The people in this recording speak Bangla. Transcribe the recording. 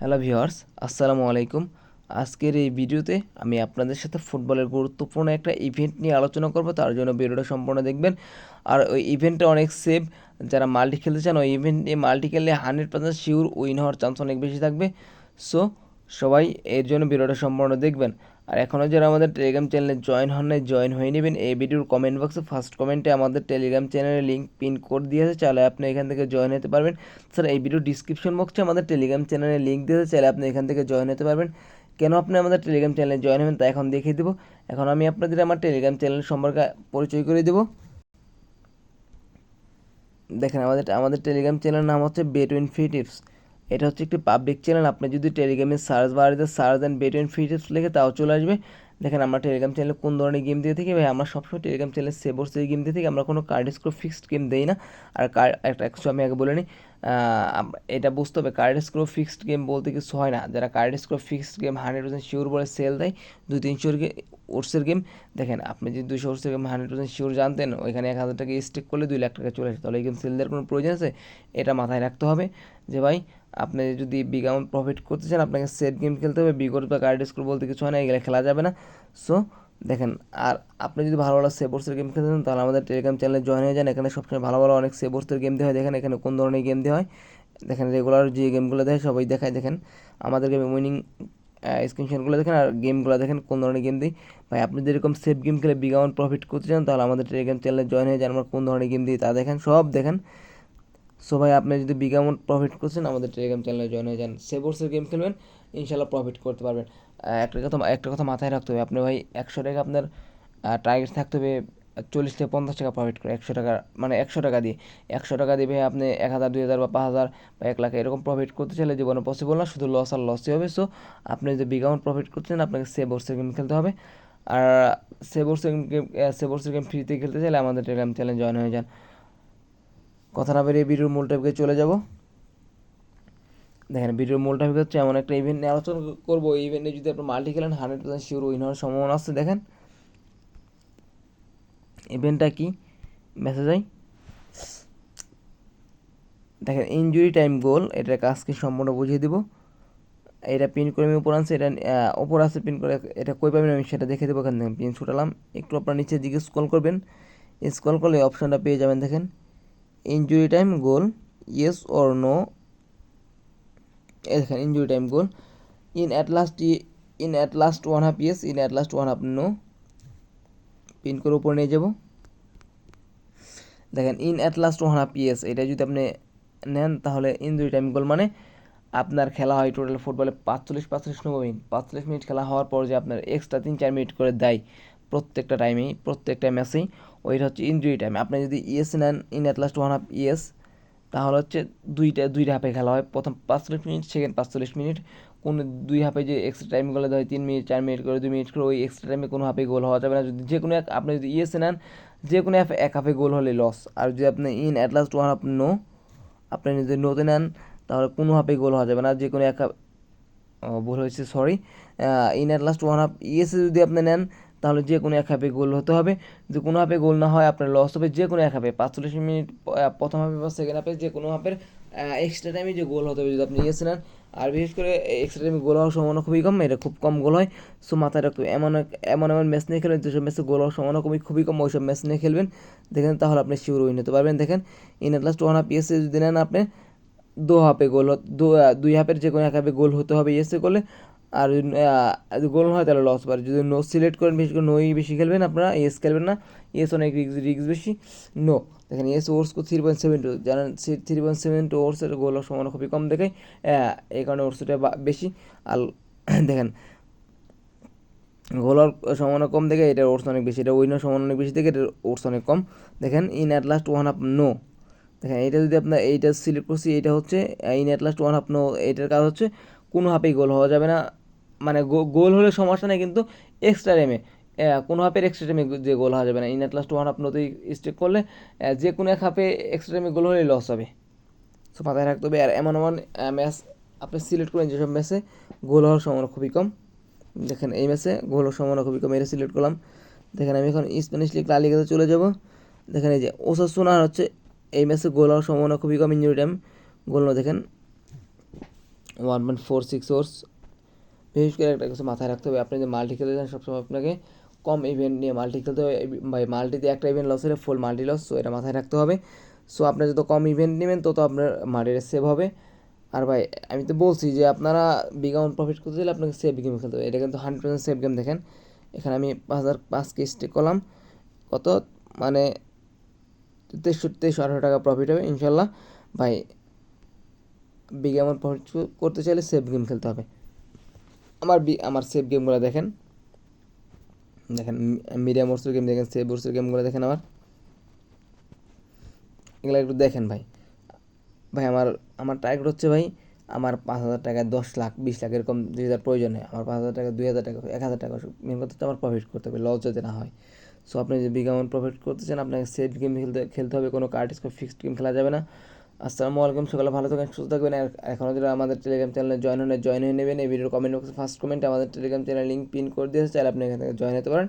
হ্যালো ভিওয়ার্স আসসালামু আলাইকুম। আজকের এই ভিডিওতে আমি আপনাদের সাথে ফুটবলের গুরুত্বপূর্ণ একটা ইভেন্ট নিয়ে আলোচনা করব, তার জন্য ভিডিওটা সম্পূর্ণ দেখবেন। আর ওই ইভেন্টটা অনেক সেফ, যারা মাল্টি খেলতে চান, ওই ইভেন্ট নিয়ে মাল্টি খেললে হান্ড্রেড পার্সেন্ট শিওর উইন হওয়ার চান্স অনেক বেশি থাকবে। সো, সবাই এর জন্য ভিডিওটা সম্পূর্ণ দেখবেন। আর এখনও যারা আমাদের টেলিগ্রাম চ্যানেলে জয়েন হন নাই জয়েন হয়ে নেবেন। এই ভিডিওর কমেন্ট বক্সে ফার্স্ট কমেন্টে আমাদের টেলিগ্রাম চ্যানেলের লিঙ্ক পিন কোড দিয়ে আছে, চাইলে আপনি এখান থেকে জয়েন হতে পারবেন। স্যার এই ভিডিও ডিসক্রিপশন বক্সে আমাদের টেলিগ্রাম চ্যানেলের লিঙ্ক দিয়েছে চাইলে আপনি এখান থেকে জয়েন হতে পারবেন। কেন আপনি আমাদের টেলিগ্রাম চ্যানেলে জয়েন হবেন তা এখন দেখিয়ে দেবো। এখন আমি আপনাদের আমার টেলিগ্রাম চ্যানেল সম্পর্কে পরিচয় করে দেবো। দেখেন, আমাদের আমাদের টেলিগ্রাম চ্যানেলের নাম হচ্ছে বেটুইন ফ্রি টিপস এটা হচ্ছে একটি পাবলিক চ্যানেল আপনি যদি টেলিগ্রামে সার্চ বাড়িতে সার্চ দেন বেটুইন ফ্রি টিপস লিখে তাও চলে আসবে। দেখেন আমরা টেলিগ্রাম চ্যানেলে কোন ধরনের গেম দিয়ে থাকি? ভাই, আমরা সবসময় টেলিগ্রাম চ্যানেলে সেভোর্স এই গেম দিয়ে থাকি। আমরা কোনো কার্ড স্কোর ফিক্সড গেম দেই না। আর কার্ড একটা একশো আমি আগে বলে নিই এটা বুঝতে হবে কার্ড স্কোর ফিক্সড গেম বলতে কিছু হয় না। যারা card score fixed game hundred percent sure বলে সেল দেয়, দুই তিনশো ওর্সের গেম দেখেন, আপনি যদি দুশো ওর্সের গেম হান্ড্রেড পার্সেন্ট শিওর জানতেন, ওইখানে এক হাজার টাকা স্টেক করলে দুই লাখ টাকা চলে আসে। তাহলে এই গেম সেল দেওয়ার কোনো প্রয়োজন আছে? এটা মাথায় রাখতে হবে যে ভাই আপনি যদি বিগ অ্যামাউন্ট প্রফিট করতে চান, আপনাকে সেট গেম খেলতে হবে, বিগত বা কার্ড স্কোর বলতে কিছু হয় না, এগুলো খেলা যাবে না। সো দেখেন, আর আপনি যদি ভালো ভালো সেবোর্সের গেম খেলতে চান, তাহলে আমাদের টেলিগ্রাম চ্যানেলে জয়েন হয়ে যান। এখানে সবসময় ভালো ভালো অনেক সেবোর্সের গেম দেওয়া হয় দেখেন, এখানে কোন ধরনের গেম দেওয়া হয় দেখেন রেগুলার যে গেমগুলো দেয় সবাই দেখায়। দেখেন, আমাদের গেমে উইনিং স্ক্রিনশটগুলো দেখেন, আর গেমগুলো দেখেন, কোন ধরনের গেম দিই ভাই, আপনি যেরকম সেফ গেম খেলে বিগ প্রফিট করতে চান, তাহলে আমাদের টেলিগ্রাম চ্যানেলে জয়েন হয়ে যান, আমরা কোন ধরনের গেম দিই তা দেখেন, সব দেখেন। সো ভাই, আপনি যদি বিগ অ্যামাউন্ট প্রফিট করছেন, আমাদের টেলিগ্রাম চ্যানেলে জয়েন হয়ে যান। সেবোর্সের গেম খেলবেন, ইনশাল্লাহ প্রফিট করতে পারবেন। একটা কথা একটা কথা মাথায় রাখতে হবে, আপনি ভাই একশো টাকা আপনার টার্গেট থাকতে হবে চল্লিশ থেকে পঞ্চাশ টাকা প্রফিট করে, একশো টাকা মানে একশো টাকা দিয়ে। একশো টাকা দিয়ে আপনি এক হাজার, দুই হাজার বা পাঁচ হাজার বা এক লাখ এরকম প্রফিট করতে চাইলে জীবনে পসিবল না, শুধু লস আর লসই হবে। সো আপনি যদি বিগ অ্যামাউন্ট প্রফিট করছেন, আপনাকে সেবোর্সের গেম খেলতে হবে। আর সেবোর্সের গেম সেবোর্সের গেম ফ্রিতে খেলতে চাইলে আমাদের টেলিগ্রাম চ্যানেল জয়েন হয়ে যান। কথা না বেরিয়ে ভিডিওর মূল টপিকে চলে যাব। দেখেন ভিডিওর মূল টপিক হচ্ছে এমন একটা ইভেন্ট নিয়ে আলোচনা করব। এই ইভেন্টে যদি আপনার মাল্টি খেলেন হান্ড্রেড পার্সেন্ট শিওর উইন হওয়ার সম্ভাবনা আছে। দেখেন ইভেন্টটা কি? মেসেজ আই। দেখেন ইনজুরি টাইম গোল এটার কাজকে সম্পূর্ণ বুঝিয়ে দিব। এটা পিন করে আমি উপর আনছি, এটা ওপর আছে পিন করে, এটা কই পাবেন আমি সেটা দেখে দেবো। এখান থেকে পিন ছুটালাম। একটু আপনার নিচের দিকে স্ক্রল করবেন। স্ক্রল করলে অপশানটা পেয়ে যাবেন, দেখেন। Injury time goal yes or no দেখেন injury time goal in at last in at last one half yes in at last one half no pin করে উপরে নিয়ে যাব। দেখেন in at last one half yes এটা যদি আপনি নেন, তাহলে ইনজুরি টাইম গোল মানে আপনার খেলা হয় টোটাল ফুটবলে পাঁচচল্লিশ পাঁচচল্লিশ, নব্বই মিনিট। পাঁচচল্লিশ মিনিট খেলা হওয়ার পর যে আপনার এক্সট্রা তিন, চার মিনিট করে দেয় প্রত্যেকটা টাইমেই প্রত্যেকটা ম্যাচেই ওইটা হচ্ছে ইনজুরি টাইম আপনি যদি ইএস নেন in at last one half yes তাহলে হচ্ছে দুইটা দুইটা হাফে খেলা হয়। প্রথম পাঁচচল্লিশ মিনিট সেকেন্ড পাঁচচল্লিশ মিনিট কোন দুই হাফে যে এক্সট্রা টাইমগুলো দেয় তিন মিনিট চার মিনিট করে, দুই মিনিট করে, ওই এক্সট্রা টাইমে কোনো হাফে গোল হওয়া যাবে না। যদি যে কোনো এক, আপনি যদি ইয়েসে নেন, যে কোনো এক হাফে গোল হলে লস আর যদি আপনি in at last one half no আপনি যদি নোতে নেন, তাহলে কোনো হাফে গোল হওয়া যাবে না। যে কোনো এক হাফ ভুল হয়েছে sorry in at last one half ইয়েসে যদি আপনি নেন তাহলে যে কোনো এক হাফে গোল হতে হবে। যদি কোনো হাফে গোল না হয়, আপনার লস হবে যে কোনো এক হাফে। পাঁচচল্লিশ মিনিট প্রথম হাফে বা সেকেন্ড হাফে যে কোনো হাফের এক্সট্রা টাইমে যে গোল হতে হবে যদি আপনি ইয়েস নেন আর বিশেষ করে এক্সট্রা টাইমে গোল হওয়ার সম্ভাবনা খুবই কম, এটা খুব কম গোল হয়। সো মাথায় রাখতে এমন এমন এমন ম্যাচ নিয়ে খেলবেন, যেসব ম্যাচে গোল হওয়ার সম্ভাবনা খুবই খুবই কম, ওইসব ম্যাচ নিয়ে খেলবেন। দেখেন, তাহলে আপনি শিওর উইন হতে পারবেন। দেখেন ইন লাস্ট ওয়ান হাফ ইয়েসে যদি নেন আপনি, দু হাফে গোল দুই হাফের যে কোনো এক হাফে গোল হতে হবে ইয়েসে করলে। আর যদি গোল হয় তাহলে লস পারে যদি নো সিলেক্ট করেন, বেশি করে নোই বেশি খেলবেন আপনারা এস খেলবেন না এস অনেক রিক্স রিক্স বেশি নো দেখেন S odds three point seven two জানেন থ্রি পয়েন্ট সেভেন টু ওর্সের গোল সমান খুবই কম দেখায় এই কারণে ওর্সটা বেশি, আর দেখেন গোলার সমান কম দেখে এটা ওর্স অনেক বেশি, এটা উইনার সমান অনেক বেশি দেখে এটা ওর্স অনেক কম, দেখেন in at last one up no দেখেন, এটা যদি আপনার এইটা সিলেক্ট করছি, এটা হচ্ছে in at last one up no এইটার কাজ হচ্ছে, কোনো হাফেই গোল হওয়া যাবে না মানে গোল হলে সমস্যা নেই, কিন্তু এক্সট্রা টাইমে কোনো হাফের এক্সট্রা টাইমে যে গোল হওয়া যাবে না। In at last one half নতুন স্টেক করলে যে কোনো এক হাফে এক্সট্রা টাইমে গোল হলেই লস হবে। সো মাথায় রাখতে হবে, আর এমন এমন ম্যাচ আপনি সিলেক্ট করেন যেসব ম্যাচে গোল হওয়ার সম্ভাবনা খুবই কম। দেখেন এই ম্যাচে গোল হওয়ার সম্ভাবনা খুবই কম, এটা সিলেক্ট করলাম। দেখেন আমি এখন স্প্যানিশ লিগ লালিগাতে চলে যাব। দেখেন এই যে ওসাসুনার হচ্ছে এই ম্যাচে গোল হওয়ার সম্ভাবনা খুবই কম ইঞ্জুরি টাইম গোল দেখেন। One point four six odds বিশেষ করে একটা কিছু মাথায় রাখতে হবে। আপনি যে মাল্টি খেলতে চান, সবসময় আপনাকে কম ইভেন্ট নিয়ে মাল্টি খেলতে হবে। ভাই মাল্টিতে একটা ইভেন্ট লস হলে ফুল মাল্টি লস সো এটা মাথায় রাখতে হবে। সো আপনার যত কম ইভেন্ট নেবেন, তত আপনার মাল্টিটা সেভ হবে। আর ভাই, আমি তো বলছি যে আপনারা বিগ অ্যামাউন্ট প্রফিট করতে চাইলে আপনাকে সেভ গেম খেলতে হবে। এটা কিন্তু হান্ড্রেড পার্সেন্ট সেভ গেম দেখেন। এখানে আমি পাঁচ হাজার পাঁচ কে স্টেক করলাম। কত? মানে তেষট্টি, তেইশ, আঠারো টাকা প্রফিট হবে, ইনশাল্লাহ। ভাই বিগ অ্যামাউন্ট প্রফিট করতে চাইলে সেভ গেম খেলতে হবে। আমার বি, আমার সেভ গেমগুলো দেখেন। দেখেন মিডিয়াম ওর্সের গেম দেখেন সেভ ওর্সের গেমগুলো দেখেন আমার। এগুলো একটু দেখেন ভাই। ভাই, আমার আমার টার্গেট হচ্ছে ভাই, আমার পাঁচ হাজার টাকায় দশ লাখ, বিশ লাখ এরকম দুই হাজার প্রয়োজন হয়, আমার পাঁচ হাজার টাকা, দুই হাজার টাকা, এক হাজার টাকা মেন কথা আমার প্রফিট করতে হবে লস যাতে না হয়। সো আপনি বিগ অ্যামাউন্ট প্রফিট করতে চান, আপনাকে সেফ গেম খেলতে খেলতে হবে, কোনো কার্ড ফিক্সড গেম খেলা যাবে না। আসসালামু আলাইকুম, সকালে ভালো থাকবেন, সুস্থ থাকবেন। এখনও যদি আমাদের টেলিগ্রাম চ্যানেলে জয়েন হয়ে জয়েন হয়ে নেবেন। এই ভিডিওর কমেন্ট বক্সে ফার্স্ট কমেন্ট আমাদের টেলিগ্রাম চ্যানেল লিঙ্ক পিন করে দিয়েছে। চাইলে আপনি এখান থেকে জয়েন হতে পারেন।